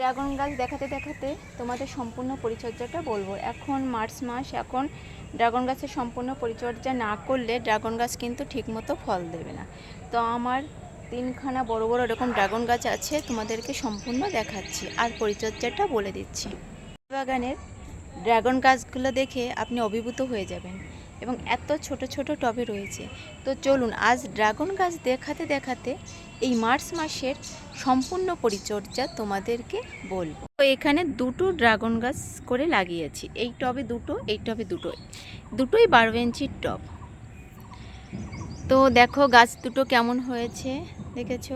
Dragon গাছ দেখাতে দেখাতে তোমাদের সম্পূর্ণ পরিচর্যাটা বলব। এখন মার্চ মাস, এখন ড্রাগন গাছের সম্পূর্ণ পরিচর্যা না করলে ড্রাগন গাছ কিন্তু ঠিকমতো ফল দেবে না। তো আমার তিনখানা বড় বড় এরকম ড্রাগন গাছ আছে, তোমাদেরকে সম্পূর্ণ দেখাচ্ছি আর পরিচর্যাটা বলে দিচ্ছি। বাগানের ড্রাগন গাছগুলো দেখে আপনি অভিভূত হয়ে যাবেন। এবং এত ছোট ছোট টবে রয়েছে। তো চলুন, আজ ড্রাগন গাছ দেখাতে দেখাতে এই মার্চ মাসের সম্পূর্ণ পরিচর্যা তোমাদেরকে বলব। তো এখানে দুটো ড্রাগন গাছ করে লাগিয়েছি। এই টবে দুটো, এই টবে দুটো। দুটোই বারো ইঞ্চির টব। তো দেখো, গাছ দুটো কেমন হয়েছে, দেখেছ?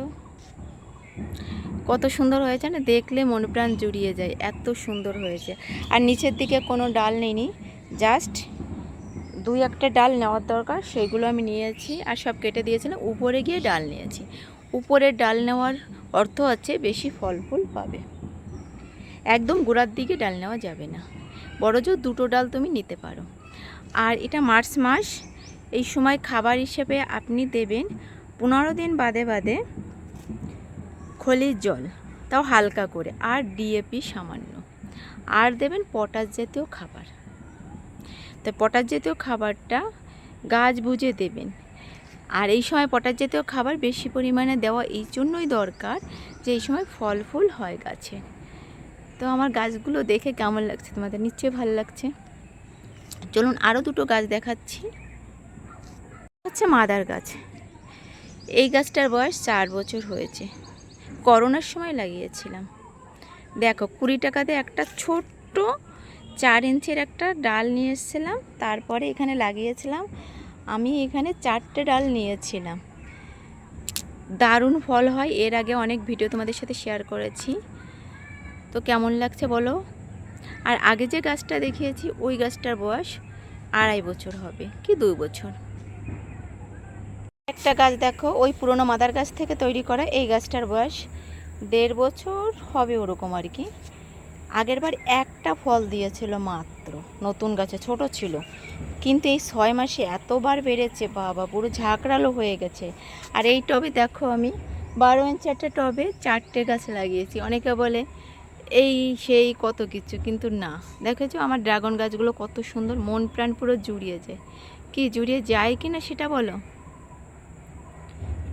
কত সুন্দর হয়েছে না? দেখলে মন প্রাণ জুড়িয়ে যায়, এত সুন্দর হয়েছে। আর নিচের দিকে কোনো ডাল নেইনি জাস্ট দুই একটা ডাল নেওয়ার দরকার সেইগুলো আমি নিয়েছি আর সব কেটে দিয়েছিলাম। উপরে গিয়ে ডাল নিয়েছি। উপরের ডাল নেওয়ার অর্থ হচ্ছে বেশি ফল ফুল পাবে একদম গোড়ার দিকে ডাল নেওয়া যাবে না। বড় জোর দুটো ডাল তুমি নিতে পারো। আর এটা মার্চ মাস, এই সময় খাবার হিসেবে আপনি দেবেন পনেরো দিন বাদে বাদে খলির জল, তাও হালকা করে, আর ডিএপি সামান্য। আর দেবেন পটাশ জাতীয় খাবার। তো পটাশ জাতীয় খাবারটা গাছ বুঝে দেবেন। আর এই সময় পটাশ জাতীয় খাবার বেশি পরিমাণে দেওয়া এই জন্যই দরকার যে এই সময় ফল ফুল হয় গাছে। তো আমার গাছগুলো দেখে কেমন লাগছে? তোমাদের নিশ্চয়ই ভালো লাগছে। চলুন আরও দুটো গাছ দেখাচ্ছি। হচ্ছে মাদার গাছ। এই গাছটার বয়স চার বছর হয়েছে। করোনার সময় লাগিয়েছিলাম। দেখো কুড়ি টাকাতে একটা ছোট্ট চার ইঞ্চির একটা ডাল নিয়ে এসেছিলাম, তারপরে এখানে লাগিয়েছিলাম। আমি এখানে চারটে ডাল নিয়েছিলাম। দারুণ ফল হয়, এর আগে অনেক ভিডিও তোমাদের সাথে শেয়ার করেছি। তো কেমন লাগছে বলো? আর আগে যে গাছটা দেখিয়েছি, ওই গাছটার বয়স আড়াই বছর হবে, কি দুই বছর? একটা গাছ দেখো, ওই পুরনো মাদার গাছ থেকে তৈরি করা, এই গাছটার বয়স দেড় বছর হবে ওরকম আর কি। আগের বার একটা ফল দিয়েছিল মাত্র। নতুন গাছে ছোট ছিল। কিন্তু এই ছয় মাসে এতবার বেড়েছে বাবা, পুরো ঝাঁকড়ালো হয়ে গেছে। আর এই টবে দেখো আমি, বারো ইঞ্চ একটা টবে চারটে গাছ লাগিয়েছি। অনেকে বলে, এই সেই কত কিছু। কিন্তু না। দেখেছ আমার ড্রাগন গাছগুলো কত সুন্দর, মন প্রাণ পুরো জুড়িয়ে যায়। কি, জুড়িয়ে যায় কি না সেটা বলো?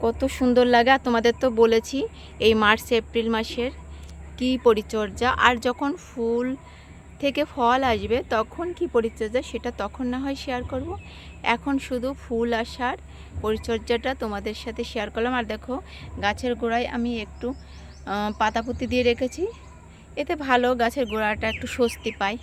কত সুন্দর লাগে। তোমাদের তো বলেছি, এই মার্চ, এপ্রিল মাসের কি পরিচর্যা? আর যখন ফুল থেকে ফল আসবে, তখন কি পরিচর্যা? সেটা তখন না হয় শেয়ার করব। এখন শুধু ফুল আসার পরিচর্যাটা তোমাদের সাথে শেয়ার করলাম। আর দেখো, গাছের গোড়ায় আমি একটু পাতা পাতাপুতি দিয়ে রেখেছি। এতে ভালো গাছের গোড়াটা একটু স্বস্তি পায়।